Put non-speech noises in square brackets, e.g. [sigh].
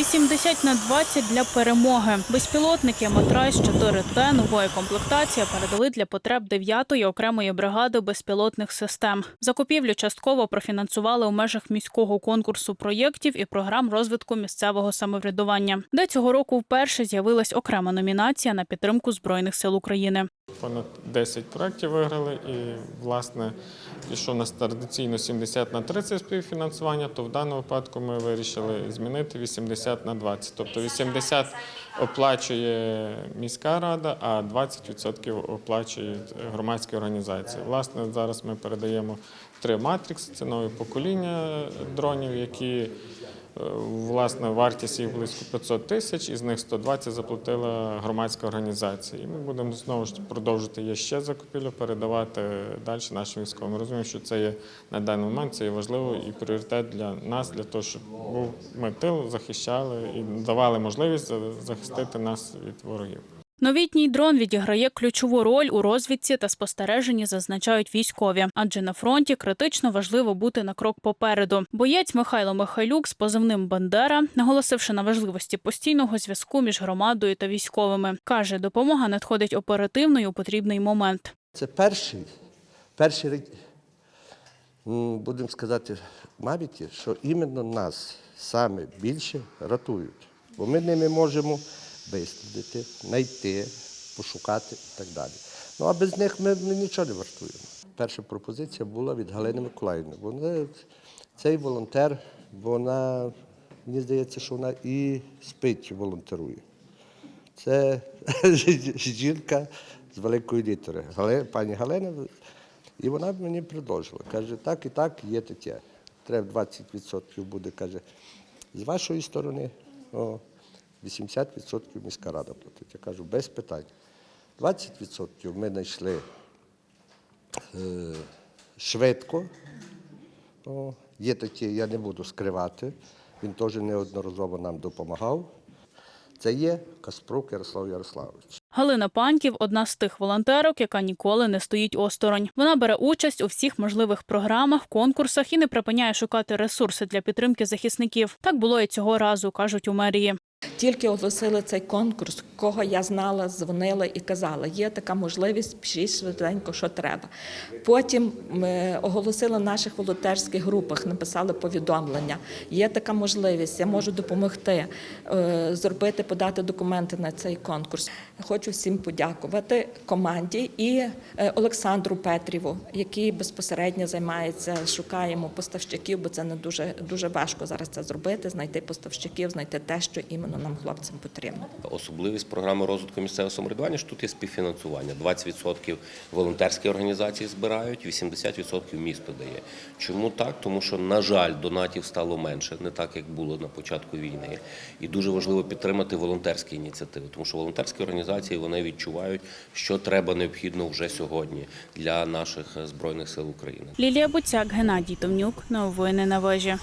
80 на 20 для перемоги. Безпілотники Матрайс 4Т нової комплектації передали для потреб 9-ї окремої бригади безпілотних систем. Закупівлю частково профінансували у межах міського конкурсу проєктів і програм розвитку місцевого самоврядування, де цього року вперше з'явилась окрема номінація на підтримку збройних сил України. Понад 10 проєктів виграли, і власне, якщо у нас традиційно 70 на 30 співфінансування, то в даному випадку ми вирішили змінити 80 на 20. Тобто 80 оплачує міська рада, а 20% оплачують громадські організації. Власне, зараз ми передаємо три матрикси, це нове покоління дронів, які Власне, вартість їх близько 500 тисяч, із них 120 заплатила громадська організація. І ми будемо знову ж продовжити є ще закупівлю, передавати далі нашим військовим. Ми розуміємо, що це є на даний момент це є важливо і пріоритет для нас, для того, щоб був ми тил захищали і давали можливість за- захистити нас від ворогів. Новітній дрон відіграє ключову роль у розвідці та спостереженні, зазначають військові. Адже на фронті критично важливо бути на крок попереду. Боєць Михайло Михайлюк з позивним Бандера, наголосивши на важливості постійного зв'язку між громадою та військовими, каже, допомога надходить оперативно і у потрібний момент. Це перший, перший будемо сказати, мабуть, що іменно нас саме більше рятують. Бо ми ними можемо вислідити, знайти, пошукати і так далі. Ну а без них ми, ми нічого не вартуємо. Перша пропозиція була від Галини Миколаївни. Вона, цей волонтер, вона, мені здається, що вона і спить волонтерує. Це [laughs] жінка з великої літери, пані Галина. І вона мені предложила. Каже, так і так, є таке. Треба 20% буде, каже, з вашої сторони, о, 80% міська рада платить. Я кажу, без питань. 20% ми знайшли е, швидко. О, є такі, я не буду скривати. Він теж неодноразово нам допомагав. Це є Каспрук Ярослав Ярославович. Галина Паньків одна з тих волонтерок, яка ніколи не стоїть осторонь. Вона бере участь у всіх можливих програмах, конкурсах і не припиняє шукати ресурси для підтримки захисників. Так було і цього разу, кажуть у мерії. Тільки оголосили цей конкурс, кого я знала, дзвонила і казала, є така можливість, пишіть швиденько, що треба. Потім оголосили в наших волонтерських групах, написали повідомлення. Є така можливість, я можу допомогти е, зробити, подати документи на цей конкурс. Хочу всім подякувати команді і е, Олександру Петріву, який безпосередньо займається, шукаємо поставщиків, бо це не дуже дуже важко зараз це зробити, знайти поставщиків, знайти те, що іменно нам хлопцям потрібно. Особливість програми розвитку місцевого самоврядування, що тут є співфінансування. 20% волонтерські організації збирають, 80% місто дає. Чому так? Тому що, на жаль, донатів стало менше, не так, як було на початку війни. І дуже важливо підтримати волонтерські ініціативи, тому що волонтерські організації вони відчувають, що треба необхідно вже сьогодні для наших збройних сил України. Лілія Буцяк, Геннадій Томнюк. Новини на вежі.